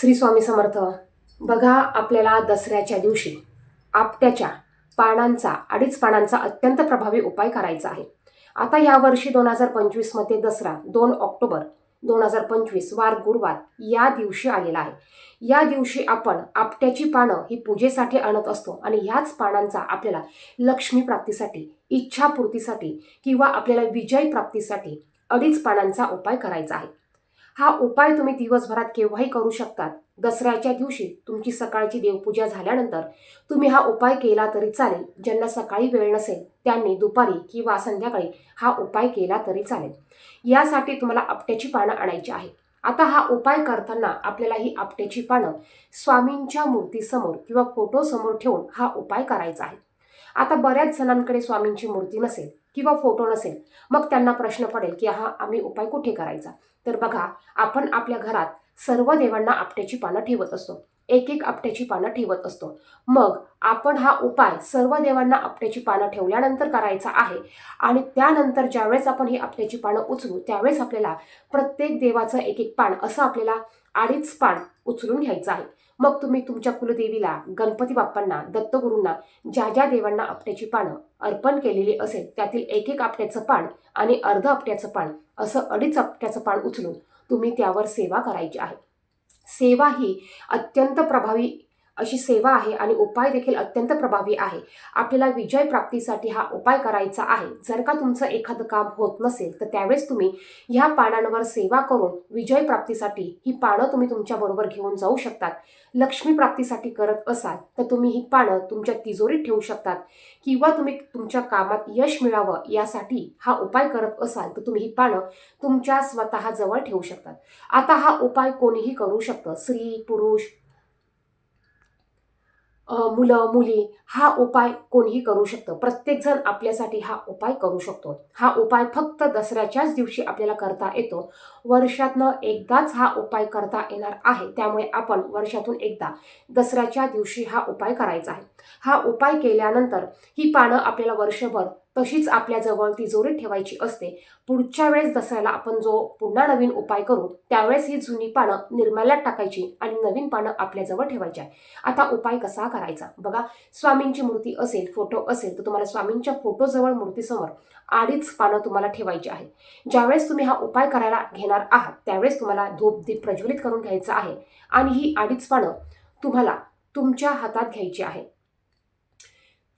श्री स्वामी समर्थ बघा आपल्याला दसऱ्याच्या दिवशी आपट्याच्या पानांचा अडीच पानांचा अत्यंत प्रभावी उपाय करायचा आहे. आता यावर्षी दोन हजार पंचवीसमध्ये दसरा दोन ऑक्टोबर दोन हजार पंचवीस वार गुरुवार या दिवशी आलेला आहे. या दिवशी आपण आपट्याची पानं ही पूजेसाठी आणत असतो आणि ह्याच पानांचा आपल्याला लक्ष्मी प्राप्तीसाठी इच्छापूर्तीसाठी किंवा आपल्याला विजय प्राप्तीसाठी अडीच पानांचा उपाय करायचा आहे. हा उपाय तुम्ही दिवसभरात केव्हाही करू शकतात. दसऱ्याच्या दिवशी तुमची सकाळची देवपूजा झाल्यानंतर तुम्ही हा उपाय केला तरी चालेल. ज्यांना सकाळी वेळ नसेल त्यांनी दुपारी किंवा संध्याकाळी हा उपाय केला तरी चालेल. यासाठी तुम्हाला आपट्याची पानं आणायची आहे आता हा उपाय करताना आपल्याला ही आपट्याची पानं स्वामींच्या मूर्तीसमोर किंवा फोटोसमोर ठेवून हा उपाय करायचा आहे. आता बऱ्याच जणांकडे स्वामींची मूर्ती नसेल किंवा फोटो नसेल मग त्यांना प्रश्न पडेल की हा आम्ही उपाय कुठे करायचा? तर बघा आपण आपल्या घरात सर्व देवांना आपट्याची पानं ठेवत असतो. एक एक आपट्याची पानं ठेवत असतो. मग आपण हा उपाय सर्व देवांना आपट्याची पानं ठेवल्यानंतर करायचा आहे. आणि त्यानंतर ज्यावेळेस आपण ही आपट्याची पानं उचलू त्यावेळेस आपल्याला प्रत्येक देवाचं एक एक पान असं आपल्याला अडीच पान उचलून घ्यायचं आहे. मग तुम्ही तुमच्या कुलदेवीला गणपती बाप्पांना दत्तगुरूंना ज्या ज्या देवांना आपट्याची पानं अर्पण केलेली असेल त्यातील एक एक आपट्याचं पान आणि अर्ध आपट्याचं पान असं अडीच आपट्याचं पान उचलून तुम्ही त्यावर सेवा करायची आहे. सेवा ही अत्यंत प्रभावी अशी सेवा आहे आणि उपाय देखील अत्यंत प्रभावी आहे. आपल्याला विजय प्राप्तीसाठी हा उपाय करायचा आहे. जर का तुमचं एखादं काम होत नसेल तर त्यावेळेस तुम्ही ह्या पानांवर सेवा करून विजय प्राप्तीसाठी ही पानं तुम्ही तुमच्याबरोबर घेऊन जाऊ शकतात. लक्ष्मी प्राप्तीसाठी करत असाल तर तुम्ही ही पानं तुमच्या तिजोरीत ठेवू शकतात. किंवा तुम्ही तुमच्या कामात यश मिळावं यासाठी हा उपाय करत असाल तर तुम्ही ही पानं तुमच्या स्वतः जवळ ठेवू शकतात. आता हा उपाय कोणीही करू शकतं. स्त्री पुरुष मुलं मुली हा उपाय कोणीही करू शकतं. प्रत्येकजण आपल्यासाठी हा उपाय करू शकतो. हा उपाय फक्त दसऱ्याच्याच दिवशी आपल्याला करता येतो. वर्षातनं एकदाच हा उपाय करता येणार आहे. त्यामुळे आपण वर्षातून एकदा दसऱ्याच्या दिवशी हा उपाय करायचा आहे. हा उपाय केल्यानंतर ही पानं आपल्याला वर्षभर तशीच आपल्याजवळ तिजोरीत ठेवायची असते. पुढच्या वेळेस दसऱ्याला आपण जो पुन्हा नवीन उपाय करू त्यावेळेस ही जुनी पानं निर्माल्यात टाकायची आणि नवीन पानं आपल्याजवळ ठेवायची आहे आता उपाय कसा करायचा? बघा स्वामींची मूर्ती असेल फोटो असेल तर तुम्हाला स्वामींच्या फोटोजवळ मूर्तीसमोर आधीच पानं तुम्हाला ठेवायची आहे. ज्यावेळेस तुम्ही हा उपाय करायला घेणार आहात त्यावेळेस तुम्हाला धूप दीप प्रज्वलित करून घ्यायचं आहे आणि ही आधीच पानं तुम्हाला तुमच्या हातात घ्यायची आहे.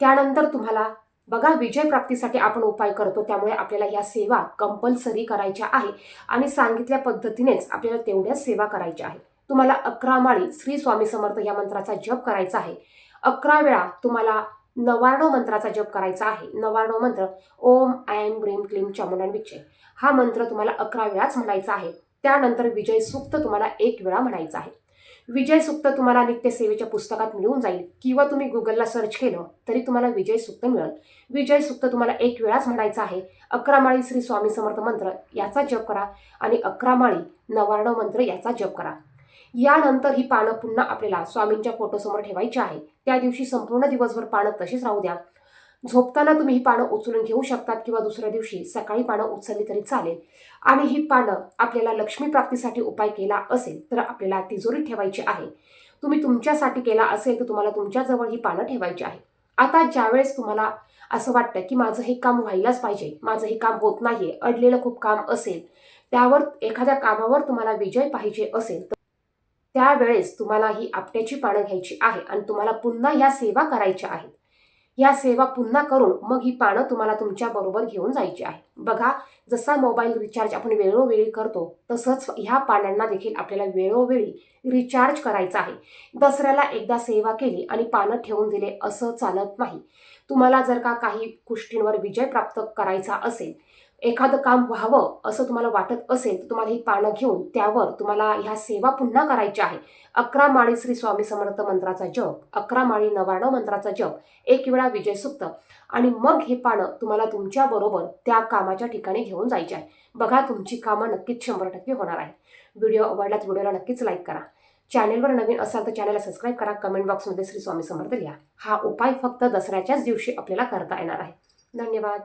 त्यानंतर तुम्हाला बघा विजय प्राप्तीसाठी आपण उपाय करतो त्यामुळे आपल्याला या सेवा कंपल्सरी करायच्या आहे. आणि सांगितल्या पद्धतीनेच आपल्याला तेवढ्या सेवा करायच्या आहे तुम्हाला अकरा माळी श्री स्वामी समर्थ या मंत्राचा जप करायचा आहे. अकरा वेळा तुम्हाला नवार्णव मंत्राचा जप करायचा आहे. नवार्णव मंत्र ओम ऐम ब्रीम क्लीम चामुंडांविचे हा मंत्र तुम्हाला अकरा वेळाच म्हणायचा आहे. त्यानंतर विजय सूक्त तुम्हाला एक वेळा म्हणायचा आहे. विजय सुक्त तुम्हाला नित्यसेवेच्या पुस्तकात मिळून जाईल. किंवा तुम्ही गुगलला सर्च केलं तरी तुम्हाला विजय सुक्त मिळेल. विजय सुक्त तुम्हाला एक वेळाच म्हणायचं आहे अकरा माळी श्री स्वामी समर्थ मंत्र याचा जप करा आणि अकरा माळी मंत्र याचा जप करा. यानंतर ही पानं पुन्हा आपल्याला स्वामींच्या फोटोसमोर ठेवायची आहे. त्या दिवशी संपूर्ण दिवसभर पानं तशीच राहू द्या. झोपताना तुम्ही ही पानं उचलून घेऊ शकतात किंवा दुसऱ्या दिवशी सकाळी पानं उचलली तरी चालेल. आणि ही पानं आपल्याला लक्ष्मी प्राप्तीसाठी उपाय केला असेल तर आपल्याला तिजोरीत ठेवायची आहे. तुम्ही तुमच्यासाठी केला असेल तर तुम्हाला तुमच्याजवळ ही पानं ठेवायची आहे. आता ज्यावेळेस तुम्हाला असं वाटतं की माझं हे काम व्हायलाच पाहिजे माझं हे काम होत नाहीये अडलेलं खूप काम असेल त्यावर एखाद्या कामावर तुम्हाला विजय पाहिजे असेल तर त्यावेळेस तुम्हाला ही आपट्याची पानं घ्यायची आहे आणि तुम्हाला पुन्हा ह्या सेवा करायच्या आहेत. या सेवा पुन्हा करून मग ही पानं तुम्हाला तुमच्या बरोबर घेऊन जायची आहे. बघा जसा मोबाईल रिचार्ज आपण वेळोवेळी करतो तसंच ह्या पानांना देखील आपल्याला वेळोवेळी रिचार्ज करायचं आहे. दसऱ्याला एकदा सेवा केली आणि पानं ठेवून दिले असं चालत नाही. तुम्हाला जर का काही गोष्टींवर विजय प्राप्त करायचा असेल एखादं काम व्हावं असं तुम्हाला वाटत असेल तर तुम्हाला ही पानं घेऊन त्यावर तुम्हाला ह्या सेवा पुन्हा करायच्या आहे अकरा माळी श्री स्वामी समर्थ मंत्राचा जप अकरा माळी नवाणव मंत्राचा जप एक वेळा विजय सुप्त. आणि मग हे पानं तुम्हाला तुमच्याबरोबर त्या कामाच्या ठिकाणी घेऊन जायचे आहे बघा तुमची कामं नक्कीच शंभर टक्के होणार आहे व्हिडिओ आवडलाच व्हिडिओला नक्कीच लाईक करा. चॅनेलवर नवीन असाल तर चॅनलला सबस्क्राईब करा. कमेंट बॉक्समध्ये श्री स्वामी समर्थ लिहा. हा उपाय फक्त दसऱ्याच्याच दिवशी आपल्याला करता येणार आहे. धन्यवाद.